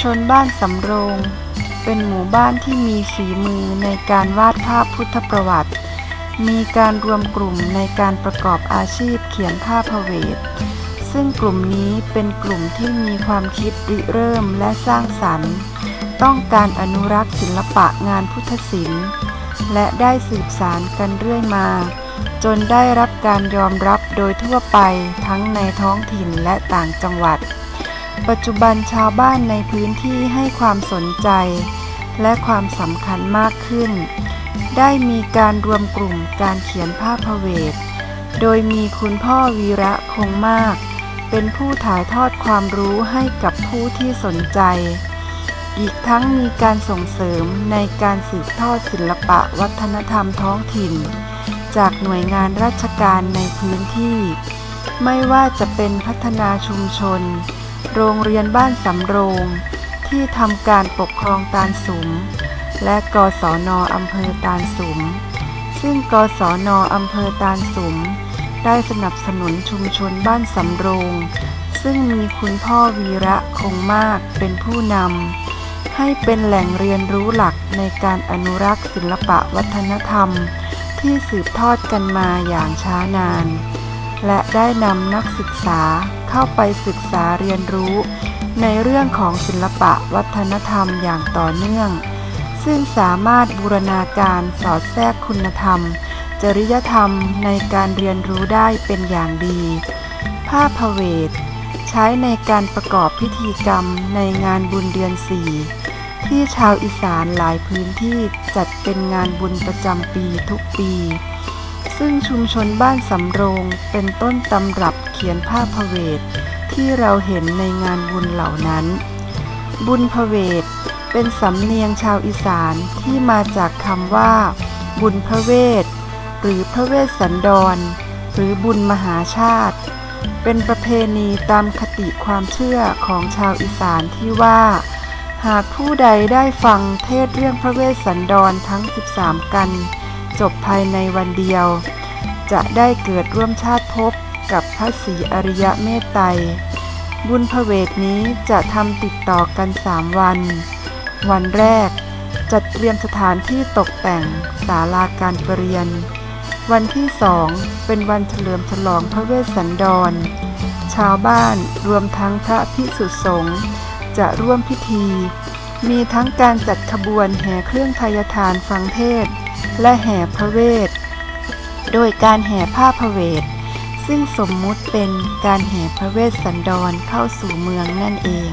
ชนบ้านสำโรง เป็นหมู่บ้านที่มีฝีมือในการวาดภาพพุทธประวัติ มีการรวมกลุ่มในการประกอบอาชีพเขียนภาพพระเวท ซึ่งกลุ่มนี้เป็นกลุ่มที่มีความคิดริเริ่มและสร้างสรรค์ ต้องการอนุรักษ์ศิลปะงานพุทธศิลป์ และได้สืบสารกันเรื่อยมา จนได้รับการยอมรับโดยทั่วไปทั้งในท้องถิ่นและต่างจังหวัด ปัจจุบันชาวบ้านในพื้นที่ให้ความสนใจ และความสำคัญมากขึ้น ได้มีการรวมกลุ่มการเขียนภาพพระเวท โดยมีคุณพ่อวีระคงมาก เป็นผู้ถ่ายทอดความรู้ให้กับผู้ที่สนใจ อีกทั้งมีการส่งเสริมในการสืบทอดศิลปะวัฒนธรรมท้องถิ่น จากหน่วยงานราชการในพื้นที่ ไม่ว่าจะเป็นพัฒนาชุมชน โรงเรียนบ้านสำโรง ที่ทำการปกครองตาลสุม และกศนอำเภอตาลสุม ซึ่งกศนอำเภอตาลสุม ได้สนับสนุนชุมชนบ้านสำโรง ซึ่งมีคุณพ่อวีระคงมากเป็นผู้นำ ให้เป็นแหล่งเรียนรู้หลักในการอนุรักษ์ศิลปะวัฒนธรรม ที่สืบทอดกันมาอย่างช้านาน และได้นำนักศึกษา เข้าไปศึกษาเรียนรู้ ในเรื่องของศิลปะวัฒนธรรมอย่างต่อเนื่อง ซึ่งสามารถบูรณาการสอดแทรกคุณธรรม จริยธรรมในการเรียนรู้ได้เป็นอย่างดี ผ้าพเวท ใช้ในการประกอบพิธีกรรมในงานบุญเดือนสี่ที่ชาวอีสานหลายพื้นที่จัดเป็นงานบุญประจำปีทุกปี ซึ่งชุมชนบ้านสำโรงเป็นต้นตำรับ เขียนผ้าพระเวทที่เราเห็นในงานบุญเหล่านั้น บุญพระเวทเป็นสำเนียงชาวอีสานที่มาจากคำว่า บุญพระเวทหรือพระเวสสันดร หรือบุญมหาชาติ เป็นประเพณีตามคติความเชื่อของชาวอีสานที่ว่า หากผู้ใดได้ฟังเทศเรื่องพระเวสสันดรทั้ง 13 กัน จบภายในวันเดียว จะได้เกิดร่วมชาติภพ กับพระศรีอริยะเมตไตรบุญพระเวทนี้จะทำติดต่อกันสามวัน วันแรกจัดเตรียมสถานที่ตกแต่งศาลาการประเรียน วันที่สองเป็นวันเฉลิมฉลองพระเวสสันดร ชาวบ้านรวมทั้งพระพิสุสงฆ์จะร่วมพิธี มีทั้งการจัดขบวนแห่เครื่องทายทานฟังเทศ และแห่พระเวท โดยการแห่ผ้าพระเวท ซึ่งสมมุติเป็นการแห่พระเวสสันดรเข้าสู่เมืองนั่นเอง